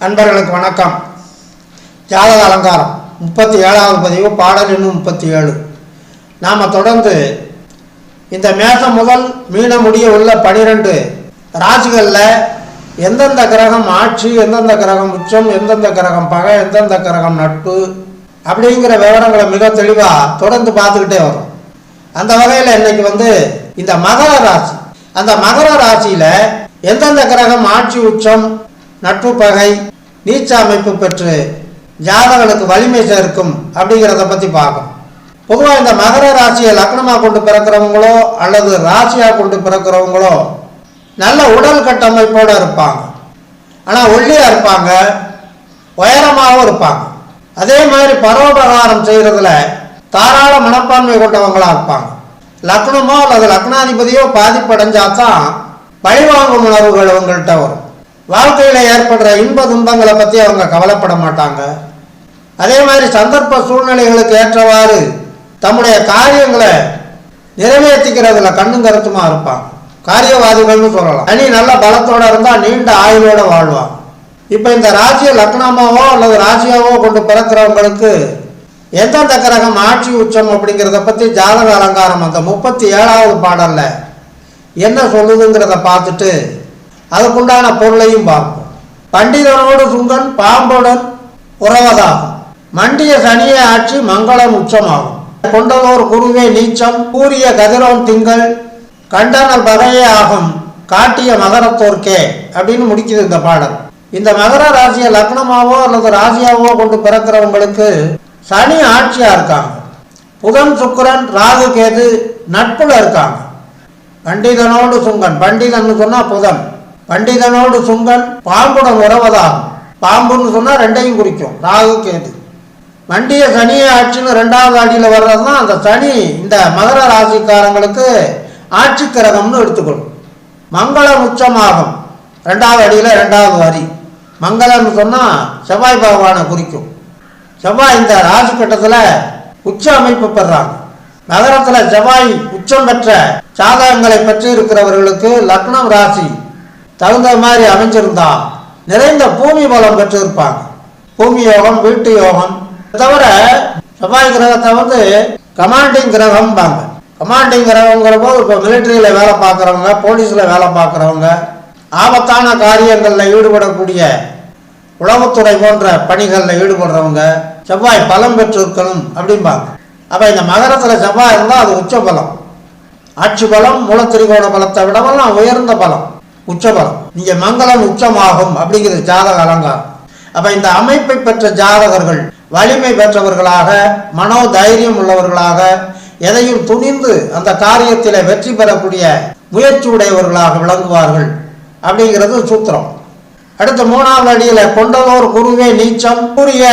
நண்பர்களுக்கு வணக்கம். ஜாதக அலங்காரம். முப்பத்தி ஏழாவது பதிவு பாடல் இன்னும் முப்பத்தி ஏழு நாம் தொடர்ந்து இந்த மேசம் முதல் மீன முடிய உள்ள பனிரெண்டு ராசிகளில் எந்தெந்த கிரகம் ஆட்சி எந்தெந்த கிரகம் உச்சம் எந்தெந்த கிரகம் பகை எந்தெந்த கிரகம் நட்பு அப்படிங்கிற விவரங்களை மிக தெளிவாக தொடர்ந்து பார்த்துக்கிட்டே வரும். அந்த வகையில் இன்னைக்கு வந்து இந்த மகர ராசி. அந்த மகர ராசியில் எந்தெந்த கிரகம் ஆட்சி உச்சம் நட்பு பகை நீச்ச அமைப்பு பெற்று ஜாதகங்களுக்கு வலிமை சேர்க்கும் அப்படிங்கிறத பற்றி பார்க்கணும். பொதுவாக இந்த மகர ராசியை லக்னமாக கொண்டு பிறக்கிறவங்களோ அல்லது ராசியாக கொண்டு பிறக்கிறவங்களோ நல்ல உடல் கட்டமைப்போடு இருப்பாங்க. ஆனால் ஒல்லியாக இருப்பாங்க உயரமாகவும் இருப்பாங்க. அதே மாதிரி பரோபகாரம் செய்கிறதுல தாராள மனப்பான்மை கொண்டவங்களாக இருப்பாங்க. லக்னமோ அல்லது லக்னாதிபதியோ பாதிப்படைஞ்சா தான் பழிவாங்கும் உணர்வுகள் அவங்கள்ட்ட வரும். வாழ்க்கையில் ஏற்படுற இன்ப துன்பங்களை பற்றி அவங்க கவலைப்பட மாட்டாங்க. அதே மாதிரி சந்தர்ப்ப சூழ்நிலைகளுக்கு ஏற்றவாறு தம்முடைய காரியங்களை நிறைவேற்றிக்கிறதுல கண்ணும் கருத்துமா இருப்பாங்க. காரியவாதிகள்னு சொல்லலாம். அணி நல்ல பலத்தோட இருந்தால் நீண்ட ஆயுளோட வாழ்வான் இப்போ இந்த ராசிய லக்னமாவோ அல்லது ராசியாவோ கொண்டு பிறக்கிறவங்களுக்கு எந்தெந்த கிரகம் ஆட்சி உச்சம் அப்படிங்கிறத பற்றி ஜாதக அலங்காரம் அந்த முப்பத்தி ஏழாவது பாடலில் என்ன சொல்லுதுங்கிறத பார்த்துட்டு அதுக்குண்டான பொருளையும் பார்ப்போம். பண்டிதனோடு சுங்கன் பாம்புடன் உறவதாகும் மண்டிய சனியை ஆட்சி மங்களம் உச்சமாகும். கொண்டதோர் குருவே நீச்சம் கூறிய கதிரோன் திங்கள் கண்டனல் பகையே ஆகும் காட்டிய மகரத்தோர்க்கே அப்படின்னு முடிக்குது இந்த பாடல். இந்த மகர ராசியை லக்னமாவோ அல்லது ராசியாவோ கொண்டு பிறக்கிறவங்களுக்கு சனி ஆட்சியா இருக்காங்க. புதன் சுக்கரன் ராகு கேது நட்புல இருக்காங்க. பண்டிதனோடு சுங்கன் பண்டிதன் சொன்னா புதன். பண்டிதனோடு சுங்கன் பாம்புடன் உறவதாகும் பாம்புன்னு சொன்னால் ரெண்டையும் குறிக்கும். ராகு கேது. மண்டிய சனியை ஆட்சின்னு ரெண்டாவது அடியில் வர்றது தான் அந்த சனி. இந்த மகர ராசிக்காரங்களுக்கு ஆட்சி கிரகம்னு எடுத்துக்கணும் மங்களம் உச்சமாகும். ரெண்டாவது அடியில் ரெண்டாவது வரி மங்களம்னு சொன்னால் செவ்வாய் பகவானை குறிக்கும். செவ்வாய் இந்த ராசி கட்டத்தில் உச்ச அமைப்பு பெறாங்க. நகரத்தில் செவ்வாய் உச்சம் பெற்ற சாதகங்களை பற்றி இருக்கிறவர்களுக்கு லக்னம் ராசி. தகுந்த மாதிரி அமைஞ்சிருந்தா நிறைந்த பூமி பலம் பெற்று இருப்பாங்க பூமி யோகம் வீட்டு யோகம். தவிர செவ்வாய் கிரகத்தை வந்து கமாண்டிங் கிரகம்பாங்க. கமாண்டிங் கிரகங்கிற போது இப்போ மிலிட்டரியில் வேலை பார்க்குறவங்க போலீஸில் வேலை பார்க்குறவங்க ஆபத்தான காரியங்களில் ஈடுபடக்கூடிய உளவுத்துறை போன்ற பணிகளில் ஈடுபடுறவங்க செவ்வாய் பலம் பெற்றிருக்கணும் அப்படிம்பாங்க. அப்போ இந்த மகரத்தில் செவ்வாய் இருந்தால் அது உச்ச பலம். ஆட்சி பலம் மூலத்திரிகோண பலத்தை விடவெல்லாம் உயர்ந்த பலம். உச்சபலம் பலம் மங்களம் உச்சமாகும் அப்படிங்கிறது ஜாதக அலங்காரம். அப்போ இந்த அமைப்பை பெற்ற ஜாதகர்கள் வலிமை பெற்றவர்களாக மனோ தைரியம் உள்ளவர்களாக எதையும் துணிந்து அந்த காரியத்தில் வெற்றி பெறக்கூடிய முயற்சி உடையவர்களாக விளங்குவார்கள் அப்படிங்கிறது சூத்திரம். அடுத்த மூணாவது அடியில கொண்டதோர் குருவே நீச்சம் கூறிய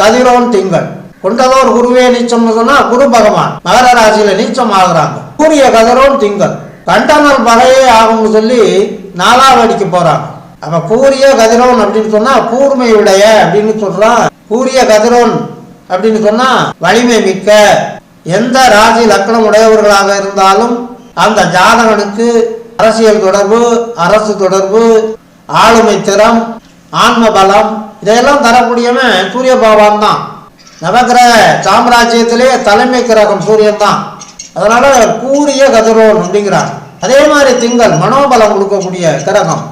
கதிரோன் திங்கள். கொண்டதோர் குருவே நீச்சம் சொன்னா குரு பகவான் மகர ராசியில நீச்சம் ஆகுறாங்க. கூறிய கதிரோன் திங்கள். கண்டனல் பகையே ஆகும்னு சொல்லி நாலாவது அடிக்க போறாங்க அப்ப கதிரோன் அப்படின்னு சொன்னா கூர்மையுடைய அப்படின்னு சொல்றான். பூரிய கதிரோன் அப்படின்னு சொன்னா வலிமை மிக்க எந்த ராசி லக்னம் உடையவர்களாக இருந்தாலும் அந்த ஜாதகனுக்கு அரசியல் தொடர்பு அரசு தொடர்பு ஆளுமை திறம் ஆன்ம பலம் இதையெல்லாம் தரக்கூடியவன் சூரிய பகவான் தான். நவகிரக சாம்ராஜ்யத்திலே தலைமை கிரகம் சூரியன் தான். அதனால கூரிய கதிரோன் அப்படிங்கிறார். அதே மாதிரி திங்கள் மனோபலம் கொடுக்கக்கூடிய கிரகம்.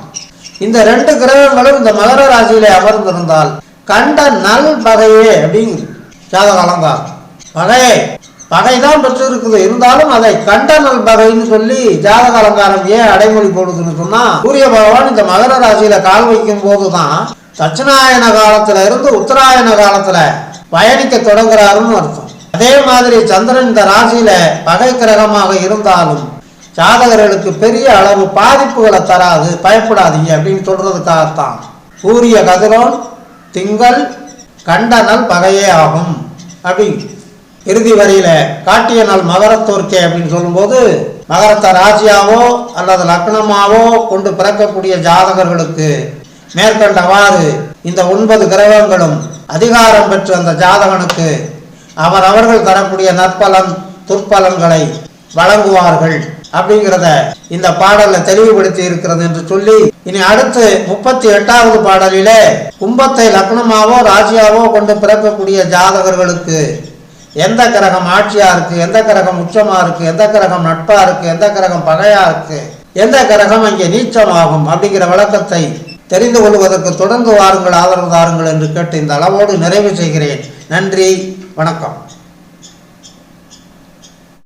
இந்த ரெண்டு கிரகங்களும் இந்த மகர ராசியிலே அமர்ந்திருந்தால் கண்ட நல் பகையே அப்படிங்குது. ஜாதக அலங்காரம் பகையே பகைதான் பெற்று இருக்குது இருந்தாலும் அதை கண்ட நல் பகைன்னு சொல்லி ஜாதக அலங்காரம் ஏன் அடைமொழி போடுதுன்னு சொன்னா சூரிய பகவான் இந்த மகர ராசியில கால் வைக்கும் போதுதான் தட்சிணாயன காலத்துல இருந்து உத்தராயண காலத்துல பயணிக்க தொடங்குறாருன்னு அர்த்தம். அதே மாதிரி சந்திரன் இந்த ராசியில பகை கிரகமாக இருந்தாலும் ஜாதகர்களுக்கு பெரிய அளவு பாதிப்புகளை தராது பயப்படாதீங்க அப்படின்னு சொல்றதுக்காகத்தான். சூரிய கதிரோன் திங்கள் கண்டனல் பகையே ஆகும் அப்படி இறுதி வரியில காட்டிய நாள் மகரத்தோர்க்கே அப்படின்னு சொல்லும்போது மகரத்தை ராசியாவோ அல்லது லக்னமாவோ கொண்டு பிறக்கக்கூடிய ஜாதகர்களுக்கு மேற்கண்டவாறு இந்த ஒன்பது கிரகங்களும் அதிகாரம் பெற்று அந்த ஜாதகனுக்கு அவர் அவர்கள் தரக்கூடிய நற்பலன் துற்பலன்களை வழங்குவார்கள். அப்படிங்கிறத இந்த பாடல்ல தெளிவுபடுத்தி இருக்கிறது என்று சொல்லி இனி அடுத்து முப்பத்தி எட்டாவது பாடலிலே கும்பத்தை லக்னமாவோ ராசியாவோ கொண்டு பிறக்கக்கூடிய ஜாதகர்களுக்கு எந்த கிரகம் ஆட்சியா இருக்கு எந்த கிரகம் உச்சமா இருக்கு எந்த கிரகம் நட்பா இருக்கு எந்த கிரகம் பகையா இருக்கு எந்த கிரகம் அங்கே நீச்சமாகும் அப்படிங்கிற விளக்கத்தை தெரிந்து கொள்வதற்கு தொடர்ந்து வாருங்கள் ஆதரவு தாருங்கள் என்று கேட்டு இந்த அளவோடு நிறைவு செய்கிறேன். நன்றி வணக்கம்.